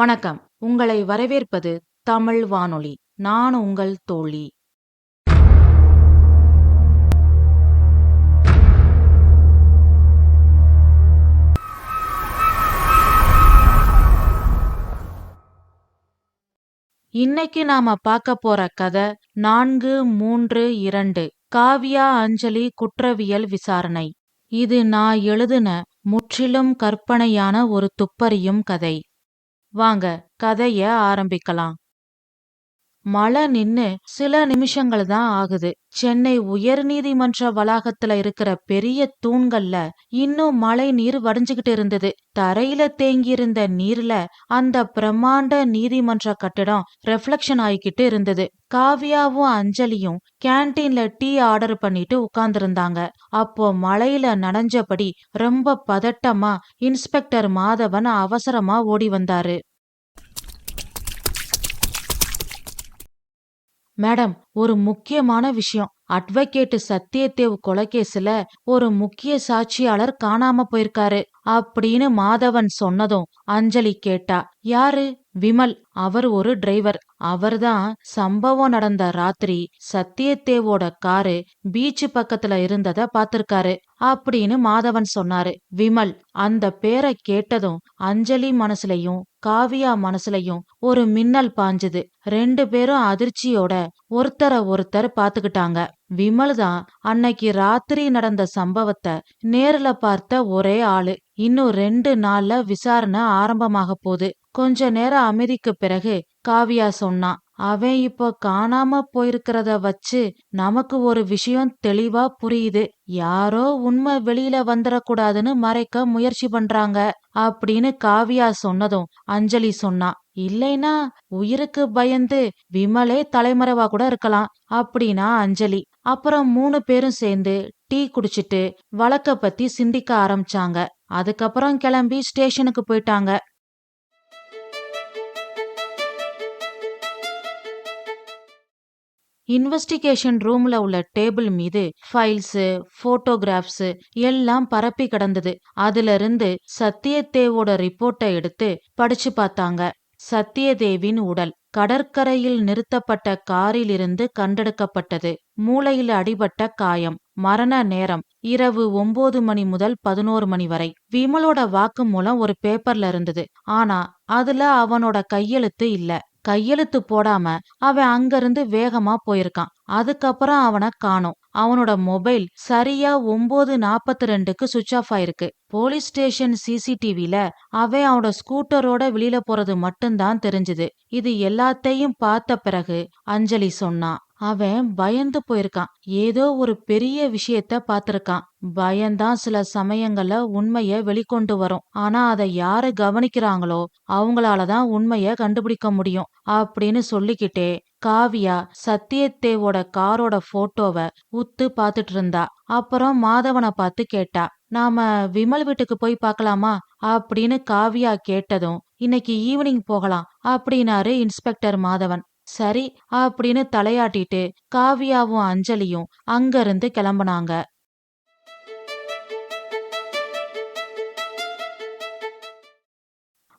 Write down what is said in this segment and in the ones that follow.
வணக்கம். உங்களை வரவேற்பது தமிழ் வானொலி. நான் உங்கள் தோழி. இன்னைக்கு நாம பார்க்க போற கதை நான்கு மூன்று இரண்டு. காவியா அஞ்சலி குற்றவியல் விசாரணை. இது நான் எழுதுன முற்றிலும் கற்பனையான ஒரு துப்பறியும் கதை. வாங்க கதைய ஆரம்பிக்கலாம். மழை நின்னு சில நிமிஷங்கள் தான் ஆகுது. சென்னை உயர்நீதிமன்ற வளாகத்துல இருக்கிற பெரிய தூண்கள்ல இன்னும் மழை நீர் வடிஞ்சுகிட்டு இருந்தது. தரையில தேங்கியிருந்த நீர்ல அந்த பிரம்மாண்ட நீதிமன்ற கட்டிடம் ரெஃப்ளெக்ஷன் ஆயிக்கிட்டு இருந்தது. காவியாவும் அஞ்சலியும் கேன்டீன்ல டீ ஆர்டர் பண்ணிட்டு உட்கார்ந்திருந்தாங்க. அப்போ மழையில நனைஞ்சபடி ரொம்ப பதட்டமா இன்ஸ்பெக்டர் மாதவன் அவசரமா ஓடி வந்தாரு. மேடம் ஒரு முக்கியமான விஷயம். அட்வொகேட் சத்யதேவ் கொலைகேஸ்ல ஒரு முக்கிய சாட்சியாளர் காணாம போயிருக்காரு. அப்படின்னு மாதவன் சொன்னதும் அஞ்சலி கேட்டா. யாரு? விமல். அவர் ஒரு டிரைவர் அவர்தான் சம்பவம் நடந்த ராத்திரி சத்தியத்தேவோட காரு பீச் பக்கத்துல இருந்தத பாத்திருக்காரு அப்படின்னு மாதவன் சொன்னாரு. விமல் அந்த பேரை கேட்டதும் அஞ்சலி மனசுலயும் காவியா மனசுலயும் ஒரு மின்னல் பாஞ்சுது. ரெண்டு பேரும் அதிர்ச்சியோட ஒருத்தர ஒருத்தர் பாத்துக்கிட்டாங்க விமல் தான் அன்னைக்கு ராத்திரி நடந்த சம்பவத்தை நேர்ல பார்த்த ஒரே ஆளு. இன்னும் ரெண்டு நாள்ல விசாரணை ஆரம்பமாக போகுது. கொஞ்ச நேரம் அமைதிக்கு பிறகு காவியா சொன்னான் அவன் இப்போ காணாம போயிருக்கிறத வச்சு நமக்கு ஒரு விஷயம் தெளிவா புரியுது. யாரோ உண்மை வெளியில வந்துடக்கூடாதுன்னு மறைக்க முயற்சி பண்றாங்க அப்படின்னு காவியா சொன்னதும் அஞ்சலி சொன்னா இல்லைனா உயிருக்கு பயந்து விமலே தலைமறைவா கூட இருக்கலாம் அப்படின்னா அஞ்சலி. அப்புறம் மூணு பேரும் சேர்ந்து டீ குடிச்சிட்டு வழக்க பத்தி சிந்திக்க ஆரம்பிச்சாங்க. அதுக்கப்புறம் கிளம்பி ஸ்டேஷனுக்கு போயிட்டாங்க. இன்வெஸ்டிகேஷன் ரூம்ல உள்ள டேபிள் மீது ஃபைல்ஸ் போட்டோகிராஃப்ஸ் எல்லாம் பரப்பி கிடந்தது. அதுல இருந்து சத்தியத்தேவோட ரிப்போர்ட்டை எடுத்து படிச்சு பார்த்தாங்க. சத்தியதேவின் உடல். கடற்கரையில் நிறுத்தப்பட்ட காரிலிருந்து கண்டெடுக்கப்பட்டது. மூளையில் அடிபட்ட காயம். மரண நேரம். இரவு ஒன்பது மணி முதல் பதினோரு மணி வரை. விமலோட வாக்கு மூலம் ஒரு பேப்பர்ல இருந்தது. ஆனா அதுல அவனோட கையெழுத்து இல்ல. கையெழுத்து போடாம அவன் அங்கிருந்து வேகமா போயிருக்கான். அதுக்கப்புறம் அவனை காணோம். அவனோட மொபைல் சரியா ஒன்பது நாப்பத்தி ரெண்டுக்கு சுவிட்ச் ஆஃப் ஆயிருக்கு. போலீஸ் ஸ்டேஷன் சிசிடிவில அவன் அவனோட ஸ்கூட்டரோட வெளியில போறது மட்டும்தான் தெரிஞ்சது. இது எல்லாத்தையும் பார்த்த பிறகு அஞ்சலி சொன்னான். அவன் பயந்து போயிருக்கான். ஏதோ ஒரு பெரிய விஷயத்த பாத்திருக்கான் பயம்தான் சில சமயங்கள்ல உண்மைய வெளிக்கொண்டு வரும். ஆனா அதை யாரு கவனிக்கிறாங்களோ அவங்களாலதான் உண்மைய கண்டுபிடிக்க முடியும் அப்படின்னு சொல்லிக்கிட்டே காவியா சத்தியத்தேவோட காரோட போட்டோவை உத்து பாத்துட்டு இருந்தா. அப்புறம் மாதவனை பார்த்து கேட்டா நாம விமல் வீட்டுக்கு போய் பார்க்கலாமா? அப்படின்னு காவியா கேட்டதும் இன்னைக்கு ஈவினிங் போகலாம் அப்படின்னாரு இன்ஸ்பெக்டர் மாதவன். சரி அப்படின்னு தலையாட்டிட்டு காவியாவும் அஞ்சலியும் அங்கிருந்து கிளம்புனாங்க.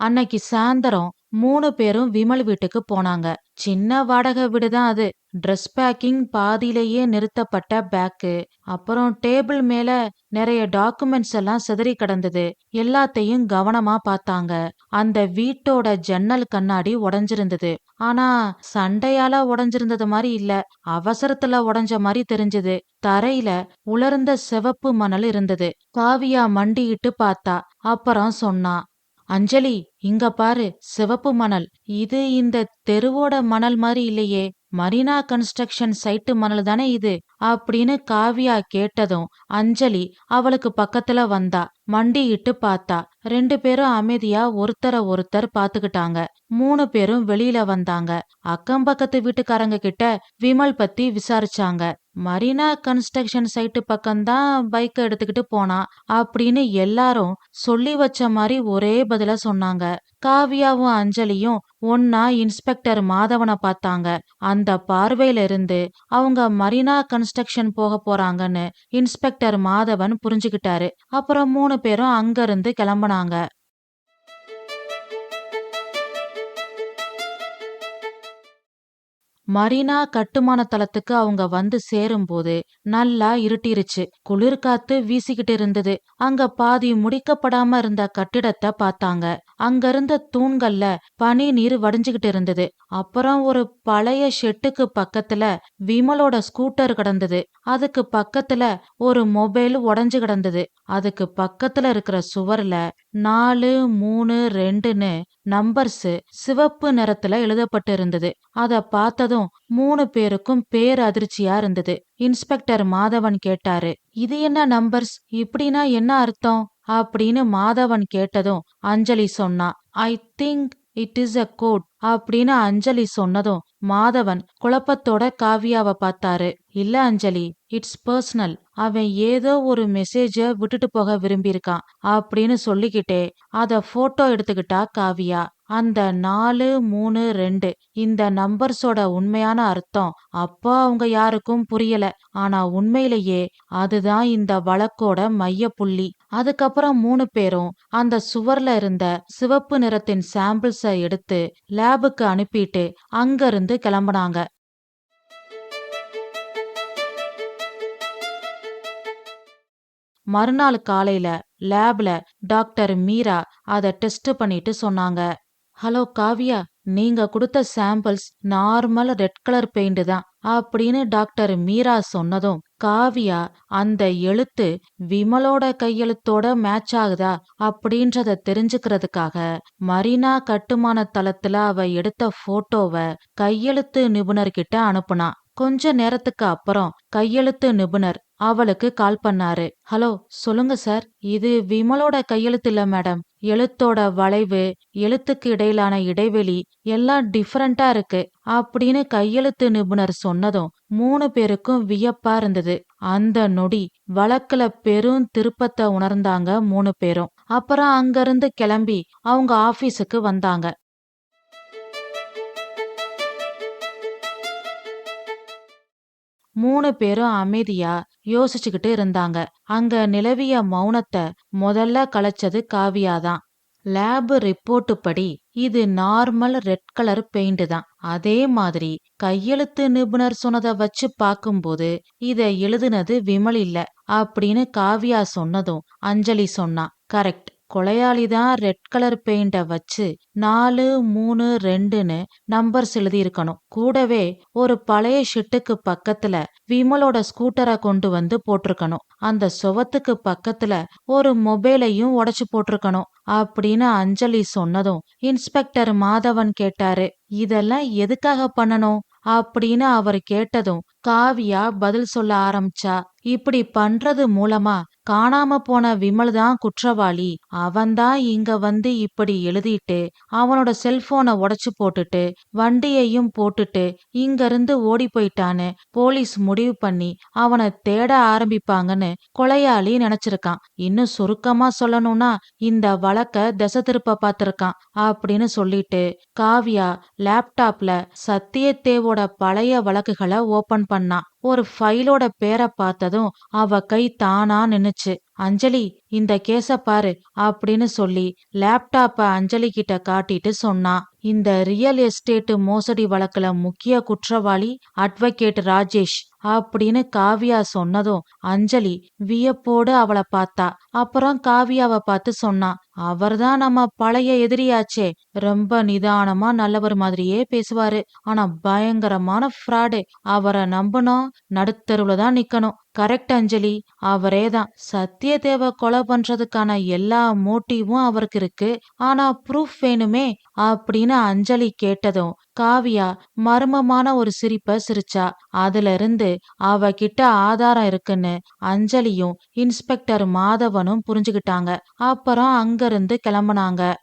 அன்னைக்கு சாயந்தரம் மூணு பேரும் விமல் வீட்டுக்கு போனாங்க. சின்ன வாடகை வீடுதான் அது. ட்ரெஸ் பேக்கிங் பாதியிலேயே நிறுத்தப்பட்ட பேக்கு அப்புறம் டேபிள் மேல நிறைய டாக்குமெண்ட்ஸ் எல்லாம் சிதறி கிடந்தது. எல்லாத்தையும் கவனமா பார்த்தாங்க. அந்த வீட்டோட ஜன்னல் கண்ணாடி உடஞ்சிருந்தது. ஆனா சண்டையால உடஞ்சிருந்தது மாதிரி இல்ல. அவசரத்துல உடஞ்ச மாதிரி தெரிஞ்சது. தரையில உலர்ந்த சிவப்பு மணல் இருந்தது. காவியா மண்டியிட்டு பார்த்தா அப்புறம் சொன்னா அஞ்சலி இங்க பாரு சிவப்பு மணல். இது இந்த தெருவோட மணல் மாதிரி இல்லையே. மரீனா கன்ஸ்ட்ரக்ஷன் சைட்டு மணல் தானே இது? அப்படின்னு காவியா கேட்டதும் அஞ்சலி அவளுக்கு பக்கத்துல வந்தா மண்டியிட்டு பார்த்தா. ரெண்டு பேரும் அமைதியா ஒருத்தர ஒருத்தர் பாத்துக்கிட்டாங்க. மூணு பேரும் வெளியில வந்தாங்க. அக்கம் பக்கத்து வீட்டுக்காரங்க கிட்ட விமல் பத்தி விசாரிச்சாங்க. மரீனா கன்ஸ்ட்ரக்ஷன் சைட்டு பக்கம்தான் பைக் எடுத்துக்கிட்டு போனான் அப்படின்னு எல்லாரும் சொல்லி வச்ச மாதிரி ஒரே பதில சொன்னாங்க. காவியாவும் அஞ்சலியும் ஒன்னா இன்ஸ்பெக்டர் மாதவனை பார்த்தாங்க. அந்த பார்வையில இருந்து அவங்க மரீனா கன்ஸ்ட்ரக்ஷன் போக போறாங்கன்னு இன்ஸ்பெக்டர் மாதவன் புரிஞ்சுகிட்டாரு அப்புறம் மூணு பேரும் அங்கிருந்து கிளம்புனாங்க. மரீனா கட்டுமான தளத்துக்கு அவங்க வந்து சேரும்போது நல்லா இருட்டிருச்சு. குளிர் காத்து வீசிக்கிட்டு இருந்தது. அங்க பாதி முடிக்கப்படாம இருந்த கட்டிடத்தை பார்த்தாங்க. அங்க இருந்த தூண்கள்ல பனி நீர் வடிஞ்சுகிட்டு இருந்தது. அப்புறம் ஒரு பழைய ஷெட்டுக்கு பக்கத்துல விமலோட ஸ்கூட்டர் கிடந்தது. அதுக்கு பக்கத்துல ஒரு மொபைல் உடஞ்சு கிடந்தது. அதுக்கு பக்கத்துல இருக்கிற சுவர்ல நாலு மூணு ரெண்டுன்னு நம்பர்ஸ் சிவப்பு நிறத்துல எழுதப்பட்டு இருந்தது அத பார்த்ததும் மூணு பேருக்கும் பேரதிர்ச்சியா இருந்தது. இன்ஸ்பெக்டர் மாதவன் கேட்டாரு இது என்ன நம்பர்ஸ்? இப்படின்னா என்ன அர்த்தம்? அப்படின்னு மாதவன் கேட்டதும் அஞ்சலி சொன்னா I think it is a code. அப்படின்னு அஞ்சலி சொன்னதும் மாதவன் குழப்பத்தோட காவியாவை பார்த்தாரு இல்ல அஞ்சலி இட்ஸ் பர்சனல். அவன் ஏதோ ஒரு மெசேஜ விட்டுட்டு போக விரும்பியிருக்கான். அப்படின்னு சொல்லிக்கிட்டே அத போட்டோ எடுத்துக்கிட்டா காவியா? அந்த நாலு மூணு ரெண்டு இந்த நம்பர்ஸோட உண்மையான அர்த்தம் அப்போ அவங்க யாருக்கும் புரியல. ஆனா உண்மையிலேயே அதுதான் இந்த வழக்கோட மைய புள்ளி. அதுக்கப்புறம் மூணு பேரும் அந்த சுவர்ல இருந்த சிவப்பு நிறத்தின் சாம்பிள்ஸை எடுத்து லேபுக்கு அனுப்பிட்டு அங்கிருந்து கிளம்புனாங்க. மறுநாள் காலையில லேப்ல டாக்டர் மீரா அதை டெஸ்ட் பண்ணிட்டு சொன்னாங்க. ஹலோ காவியா நீங்க கொடுத்த samples normal red colour paint தான் அப்படின்னு டாக்டர் மீரா சொன்னதும் காவியா அந்த எழுத்து விமலோட கையெழுத்தோட மேட்ச் ஆகுதா? அப்படின்றத தெரிஞ்சுக்கிறதுக்காக மரீனா கட்டுமான தளத்துல அவ எடுத்த போட்டோவை கையெழுத்து நிபுணர்கிட்ட அனுப்புனா. கொஞ்ச நேரத்துக்கு அப்புறம் கையெழுத்து நிபுணர் அவளுக்கு கால் பண்ணாரு. ஹலோ சொல்லுங்க சார் இது விமலோட கையெழுத்து இல்ல மேடம். எழுத்தோட வளைவு எழுத்துக்கு இடையிலான இடைவெளி எல்லாம் டிஃப்ரெண்டா இருக்கு அப்படின்னு கையெழுத்து நிபுணர் சொன்னதும் மூணு பேருக்கும் வியப்பா இருந்தது. அந்த நொடி வழக்குல பெரும் திருப்பத்தை உணர்ந்தாங்க மூணு பேரும். அப்புறம் அங்கிருந்து கிளம்பி அவங்க ஆபீஸுக்கு வந்தாங்க. மூணு பேரும் அமைதியா யோசிச்சுக்கிட்டு இருந்தாங்க. அங்க நிலவிய மௌனத்தை முதல்ல கலைச்சது காவியாதான் லேப் ரிப்போர்ட் படி இது நார்மல் ரெட் கலர் பெயிண்ட் தான். அதே மாதிரி கையெழுத்து நிபுணர் சொன்னதை வச்சு பார்க்கும்போது இதை எழுதுனது விமல் இல்ல அப்படின்னு காவியா சொன்னதும் அஞ்சலி சொன்னா. கரெக்ட். கொலையாளி தான் ரெட் கலர் பெயிண்ட வச்சு நாலு மூணு ரெண்டுன்னு நம்பர்ஸ் எழுதியிருக்கணும் கூடவே ஒரு பழைய ஷெட்டுக்கு பக்கத்துல விமலோட ஸ்கூட்டரை கொண்டு வந்து போட்டிருக்கணும். அந்த சுவத்துக்கு பக்கத்துல ஒரு மொபைலையும் உடைச்சு போட்டிருக்கணும் அப்படின்னு அஞ்சலி சொன்னதும் இன்ஸ்பெக்டர் மாதவன் கேட்டாரு. இதெல்லாம் எதுக்காக பண்ணணும்? அப்படின்னு அவர் கேட்டதும் காவியா பதில் சொல்ல ஆரம்பிச்சா. இப்படி பண்றது மூலமா காணாம போன விமல் தான் குற்றவாளி. அவன்தான் இங்க வந்து இப்படி எழுதிட்டு அவனோட செல்போனை உடைச்சு போட்டுட்டு வண்டியையும் போட்டுட்டு இங்க இருந்து ஓடி போயிட்டான்னு போலீஸ் முடிவு பண்ணி அவனை தேட ஆரம்பிப்பாங்கன்னு கொலையாளி நினைச்சிருக்கான். இன்னும் சுருக்கமா சொல்லணும்னா இந்த வழக்க திசை திருப்ப பார்த்திருக்கான் அப்படின்னு சொல்லிட்டு காவியா லேப்டாப்ல சத்தியத்தேவோட பழைய வழக்குகளை ஓபன் பண்ணான். ஒரு ஃபைலோட பேரை பார்த்ததும் அவ கை தானா நின்னுச்சு. அஞ்சலி இந்த கேஸ பாரு அப்படின்னு சொல்லி லேப்டாப்ப அஞ்சலி கிட்ட காட்டிட்டு சொன்னான் இந்த ரியல் எஸ்டேட் மோசடி வழக்குல முக்கிய குற்றவாளி அட்வொகேட் ராஜேஷ் அப்படின்னு காவியா சொன்னதும் அஞ்சலி வியப்போடு அவளை பார்த்தா. அப்புறம் காவியாவை பார்த்து சொன்னான் அவர்தான் நம்ம பழைய எதிரியாச்சே. ரொம்ப நிதானமா நல்லவர் மாதிரியே பேசுவாரு. ஆனா பயங்கரமான ஃப்ராடு அவரை நம்பணும் நடுத்தருவுல தான் நிக்கணும். கரெக்ட் அஞ்சலி. அவரே தான் சத்தியதேவ கொலை பண்றதுக்கான எல்லா மோட்டிவும் அவருக்கு இருக்கு. ஆனா ப்ரூஃப் வேணுமே அப்படின்னு அஞ்சலி கேட்டதும் காவியா மர்மமான ஒரு சிரிப்ப சிரிச்சா. அதுல இருந்து அவகிட்ட ஆதாரம் இருக்குன்னு அஞ்சலியும் இன்ஸ்பெக்டர் மாதவனும் புரிஞ்சுகிட்டாங்க. அப்புறம் அங்கிருந்து கிளம்புனாங்க.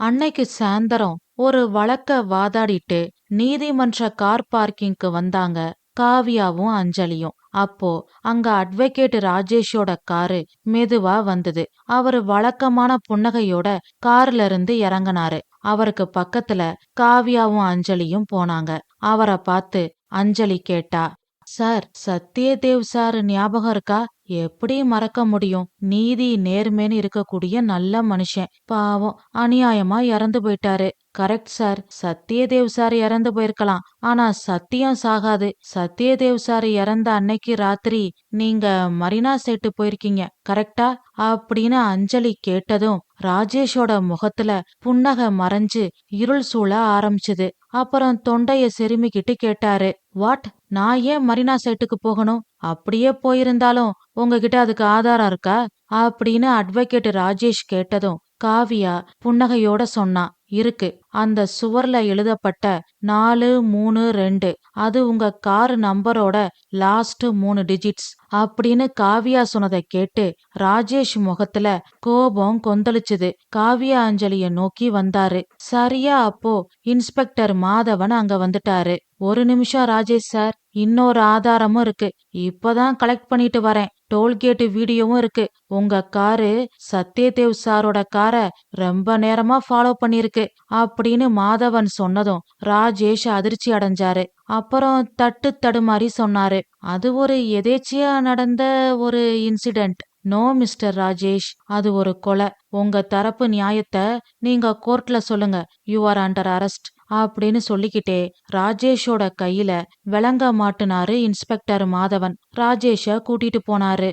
அன்னைக்கு சாயந்தரம் ஒரு வழக்க வாதாடிட்டு நீதிமன்ற கார் பார்க்கிங்க்கு வந்தாங்க. காவியாவும் அஞ்சலியும். அப்போ அங்க அட்வொகேட் ராஜேஷோட காரு மெதுவா வந்தது. அவரு வழக்கமான புன்னகையோட கார்ல இருந்து இறங்கினாரு. அவருக்கு பக்கத்துல காவியாவும் அஞ்சலியும் போனாங்க. அவரை பார்த்து அஞ்சலி கேட்டா சார் சத்யதேவ் சார் ஞாபகம் இருக்கா? எப்படி மறக்க முடியும்? நீதி நேர்மைன்னு இருக்கக்கூடிய நல்ல மனுஷன். பாவம் அநியாயமா இறந்து போயிட்டாரு. கரெக்ட் சார் சத்யதேவ் சார் இறந்து போயிருக்கலாம். ஆனா சத்தியம் சாகாது. சத்யதேவ் சார் இறந்த அன்னைக்கு ராத்திரி நீங்க மரினா செட்டு போயிருக்கீங்க. கரெக்டா அப்படின்னு அஞ்சலி கேட்டதும் ராஜேஷோட முகத்துல புன்னகை மறைஞ்சு இருள் சூழ ஆரம்பிச்சுது. அப்புறம் தொண்டைய செருமிக்கிட்டு கேட்டாரு வாட் நான் ஏன் மரினா சைட்டுக்கு போகணும்? அப்படியே போயிருந்தாலும் உங்ககிட்ட அதுக்கு ஆதாரம் இருக்கா? அப்படின்னு அட்வொகேட் ராஜேஷ் கேட்டதும் காவியா புன்னகையோட சொன்னான் இருக்கு. அந்த சுவர்ல எழுதப்பட்ட நாலு மூணு ரெண்டு. அது உங்க கார் நம்பரோட லாஸ்ட் மூணு டிஜிட்ஸ். அப்படின்னு காவியா சொன்னதை கேட்டு ராஜேஷ் முகத்துல கோபம் கொந்தளிச்சுது. காவியா அஞ்சலிய நோக்கி வந்தாரு. சரியா அப்போ இன்ஸ்பெக்டர் மாதவன் அங்க வந்துட்டாரு. ஒரு நிமிஷம் ராஜேஷ் சார் இன்னொரு ஆதாரமும் இருக்கு. இப்பதான் கலெக்ட் பண்ணிட்டு வரேன். டோல்கேட் வீடியோவும் இருக்கு. உங்க காரு சத்யதேவ் சாரோட காரை ரொம்ப நேரமா ஃபாலோ பண்ணிருக்கு அப்படின்னு மாதவன் சொன்னதும் ராஜேஷ் அதிர்ச்சி அடைஞ்சாரு. அப்புறம் தட்டு தடுமாறி சொன்னாரு. அது ஒரு எதேச்சியா நடந்த ஒரு இன்சிடென்ட் நோ மிஸ்டர் ராஜேஷ் அது ஒரு கொலை. உங்க தரப்பு நியாயத்தை நீங்க கோர்ட்ல சொல்லுங்க. யூ ஆர் அண்டர் அரெஸ்ட் அப்படின்னு சொல்லிக்கிட்டே ராஜேஷோட கையில விளங்க மாட்டுனாரு இன்ஸ்பெக்டர் மாதவன். ராஜேஷ கூட்டிட்டு போனாரு.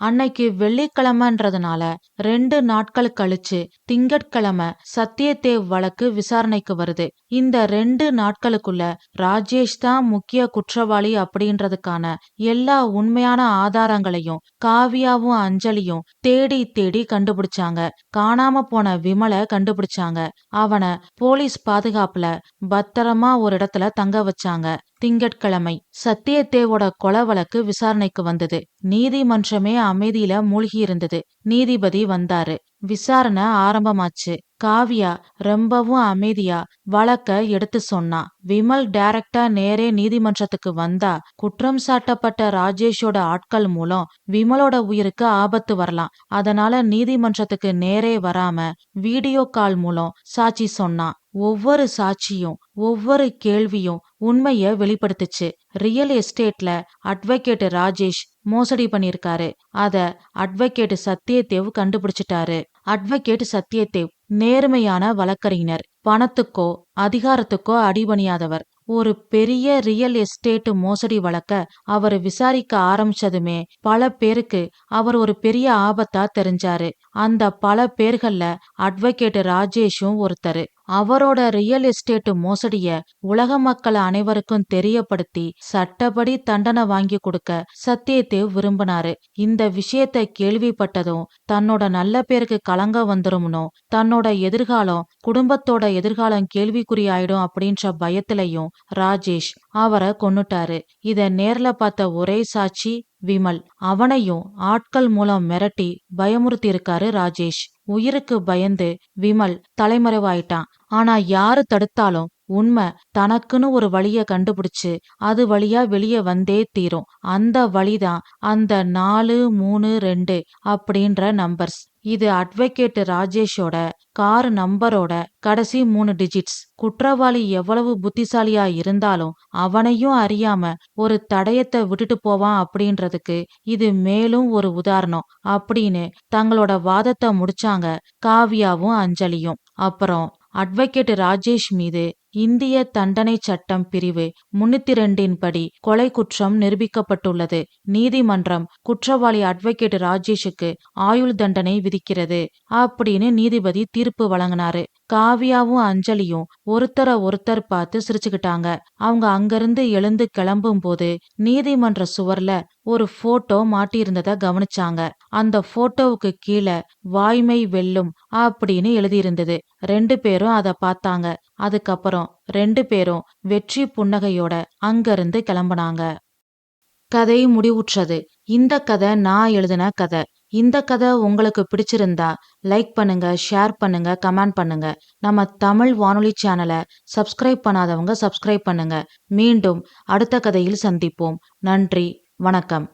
அன்னைக்கு வெள்ளிக்கிழமைன்றதுனால ரெண்டு நாட்கள் கழிச்சு திங்கட்கிழமை சத்யதேவ் வழக்கு விசாரணைக்கு வருது. இந்த ரெண்டு நாட்களுக்குள்ள ராஜேஷ் தான் முக்கிய குற்றவாளி அப்படின்றதுக்கான எல்லா உண்மையான ஆதாரங்களையும் காவியாவும் அஞ்சலியும் தேடி தேடி கண்டுபிடிச்சாங்க. காணாம போன விமலை கண்டுபிடிச்சாங்க. அவனை போலீஸ் பாதுகாப்புல பத்திரமா ஒரு இடத்துல தங்க வச்சாங்க. திங்கட்கிழமை சத்தியத்தேவோட கொலை வழக்கு விசாரணைக்கு வந்தது. நீதிமன்றமே அமைதியில மூழ்கி இருந்தது. நீதிபதி வந்தாரு. விசாரணை ஆரம்பமாச்சு. காவியா ரொம்பவும் அமைதியா வழக்க எடுத்து சொன்னா. விமல் டைரக்டா நேரே நீதிமன்றத்துக்கு வந்தா குற்றம் சாட்டப்பட்ட ராஜேஷோட ஆட்கள் மூலம் விமலோட உயிருக்கு ஆபத்து வரலாம். அதனால நீதிமன்றத்துக்கு நேரே வராம வீடியோ கால் மூலம் சாட்சி சொன்னான் ஒவ்வொரு சாட்சியும் ஒவ்வொரு கேள்வியும் உண்மைய வெளிப்படுத்துச்சு. ரியல் எஸ்டேட்ல அட்வொகேட் ராஜேஷ் மோசடி பண்ணிருக்காரு அத அட்வொகேட் சத்யதேவ் கண்டுபிடிச்சிட்டாரு. அட்வொகேட் சத்யதேவ் நேர்மையான வழக்கறிஞர். பணத்துக்கோ அதிகாரத்துக்கோ அடிபணியாதவர். ஒரு பெரிய ரியல் எஸ்டேட் மோசடி வழக்க அவர் விசாரிக்க ஆரம்பிச்சதுமே பல பேருக்கு அவர் ஒரு பெரிய ஆபத்தா தெரிஞ்சாரு. அந்த பல பேர்கள்ல அட்வொகேட் ராஜேஷும் ஒருத்தரு. அவரோட ரியல் எஸ்டேட் மோசடிய உலக மக்கள் அனைவருக்கும் தெரியப்படுத்தி சட்டப்படி தண்டனை வாங்கி கொடுக்க சத்யதேவ் விரும்பினாரு. இந்த விஷயத்த கேள்விப்பட்டதும் தன்னோட நல்ல பேருக்கு கலங்க வந்துரும்னோ தன்னோட எதிர்காலம் குடும்பத்தோட எதிர்காலம் கேள்விக்குறி ஆயிடும் அப்படின்ற பயத்திலையும் ராஜேஷ் அவரை கொன்னுட்டாரு. இத நேர்ல பார்த்த ஒரே சாட்சி விமல். அவனையும் ஆட்கள் மூலம் மிரட்டி பயமுறுத்தி இருக்காரு ராஜேஷ். உயிருக்கு பயந்து விமல் தலைமறைவாயிட்டான். ஆனா யாரு தடுத்தாலும் உண்மை தனக்குன்னு ஒரு வழிய கண்டுபிடிச்சு அது வழியா வெளியே வந்தே தீரும். அந்த வழிதான் அந்த நாலு மூணு ரெண்டு அப்படின்ற நம்பர்ஸ் இது அட்வொகேட் ராஜேஷோட கார் நம்பரோட கடைசி மூணு டிஜிட்ஸ் குற்றவாளி எவ்வளவு புத்திசாலியா இருந்தாலும் அவனையும் அறியாம ஒரு தடயத்தை விட்டுட்டு போவான் அப்படின்றதுக்கு இது மேலும் ஒரு உதாரணம் அப்படின்னு தங்களோட வாதத்தை முடிச்சாங்க காவியாவும் அஞ்சலியும். அப்புறம் அட்வொகேட் ராஜேஷ் மீது இந்திய தண்டனை சட்டம் பிரிவு முன்னூத்தி ரெண்டின் படி கொலை குற்றம் நிரூபிக்கப்பட்டுள்ளது. நீதிமன்றம் குற்றவாளி அட்வொகேட் ராஜேஷுக்கு ஆயுள் தண்டனை விதிக்கிறது. அப்படின்னு நீதிபதி தீர்ப்பு வழங்கினாரு. காவியாவும் அஞ்சலியும் ஒருத்தர ஒருத்தர் பார்த்து சிரிச்சுக்கிட்டாங்க. அவங்க அங்கிருந்து எழுந்து கிளம்பும் போது நீதிமன்ற சுவர்ல ஒரு போட்டோ மாட்டியிருந்தத கவனிச்சாங்க. அந்த போட்டோவுக்கு கீழே வாய்மை வெல்லும் அப்படின்னு எழுதியிருந்தது. ரெண்டு பேரும் அதை பார்த்தாங்க. அதுக்கப்புறம் ரெண்டு பேரும் வெற்றி புன்னகையோட அங்கிருந்து கிளம்புனாங்க. கதை முடிவுற்றது. இந்த கதை நான் எழுதின கதை. இந்த கதை உங்களுக்கு பிடிச்சிருந்தா லைக் பண்ணுங்க ஷேர் பண்ணுங்க கமெண்ட் பண்ணுங்க. நம்ம தமிழ் வானொலி சேனலை சப்ஸ்கிரைப் பண்ணாதவங்க சப்ஸ்கிரைப் பண்ணுங்க. மீண்டும் அடுத்த கதையில் சந்திப்போம். நன்றி வணக்கம்.